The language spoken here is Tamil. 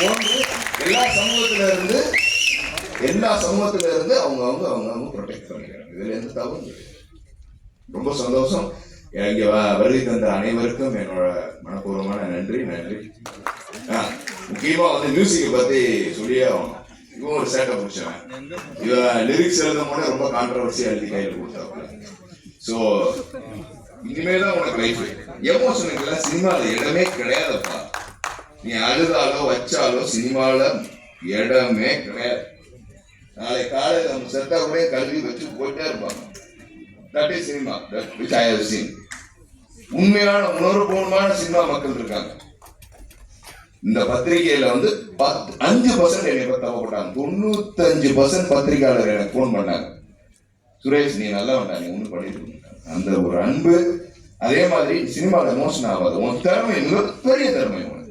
போன்று எல்லா சமூகத்துல இருந்து எல்லா சமூகத்துல இருந்து அவங்க அவங்க அவங்க அவங்க ப்ரொடெக்ட் பண்ணிக்கிறாங்க. இதுல எந்த தவறும் கிடையாது ரொம்ப சந்தோஷம். இங்க வருகை தந்த அனைவருக்கும் என்னோட மனப்பூர்வமான நன்றி நன்றி. ஆ, முக்கியமா வந்து மியூசிக்கை பத்தி சொல்லியே ஆகணும். இவன் ஒரு சேட்டை பிடிச்சவன். இவன் லிரிக்ஸ் எழுதும் போது ரொம்ப கான்ட்ரவர்சியா எழுதி கையில் கொடுத்தாப்புல. ஸோ இனிமேல் தான் உனக்கு லைஃப் எமோஷனுக்குலாம் சினிமாவில் இடமே கிடையாதுப்பா. நீ அழுதாலோ வச்சாலோ சினிமாவில் இடமே கிடையாது. நாளை காலையில் நம்ம செத்தா கூட கல்வி வச்சு போயிட்டே இருப்பாங்க. That is cinema that which I have seen உண்மையான உணர்வுபூர்வமான சினிமா மக்கள் இருக்காங்க. இந்த பத்திரிகையில வந்து பத்து அஞ்சு பர்சன்ட் என்னை பத்தி தவ போட்டாங்க தொண்ணூத்தஞ்சு பர்சன்ட் பத்திரிகையாளர் எனக்கு ஃபோன் பண்ணாங்க. சுரேஷ் நீ நல்லா வேண்டாம் நீ ஒன்றும் பண்ணிட்டு அந்த ஒரு அன்பு அதே மாதிரி சினிமாவில் மோசன் ஆகாது. உன் திறமை மிகப்பெரிய திறமை